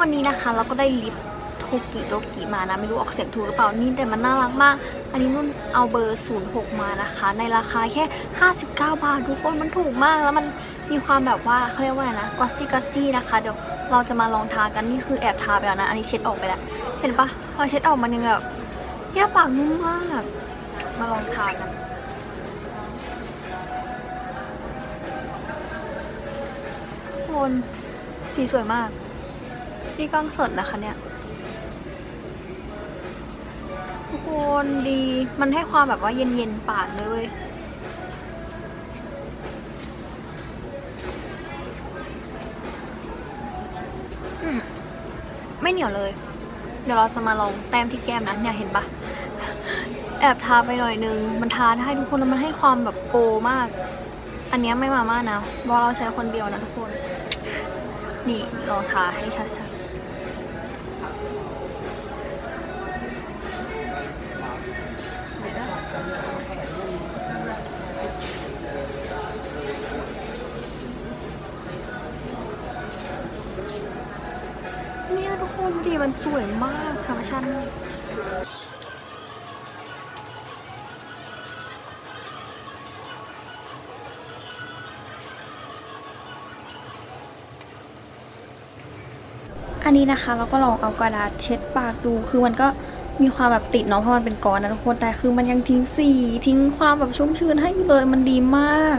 วันนี้นะคะเราก็ได้ลิปโทกิโดกิมานะ ไม่รู้ออกเสียงถูกหรือเปล่านี่แต่มันน่ารักมาก อันนี้นุ่นเอาเบอร์ 06 มานะคะ ในราคาแค่ 59 บาท ทุกคนมันถูกมากแล้วมันมีความแบบว่าเขาเรียกว่าอะไรนะกอสซี่กอสซี่นะคะ เดี๋ยวเราจะมาลองทากันนี่คือแอบทาไปแล้วนะ อันนี้เช็ดออกไปแล้ว เห็นปะพอเช็ดออกมันยังแบบเนี่ยปากนุ่มมาก มาลองทากันทุกคนสีสวยมาก นี่กล้องสดนะคะเนี่ยทุกคนดีมันให้ความแบบว่าเย็นๆปากเลยเว้ยอืมไม่เหนียวเลย เดี๋ยวเราจะมาลองแต้มที่แก้มนะเนี่ยเห็นปะแอบทาไปหน่อยนึง มันทาได้ทุกคนแล้วมันให้ความแบบโกมาก อันเนี้ยไม่มาม่านะเพราะเราใช้คนเดียวนะทุกคน นี่ลองทาให้ชัดๆ เนี่ยทุกคนดูดีมันสวยมากธรรมชาติอันนี้นะคะเราก็ลองเอากระดาษเช็ดปากดู คือมันก็มีความแบบติดเนาะเพราะมันเป็นก้อนนะทุกคนแต่คือมันยังทิ้งสีทิ้งความแบบชุ่มชื้นให้เลยมันดีมาก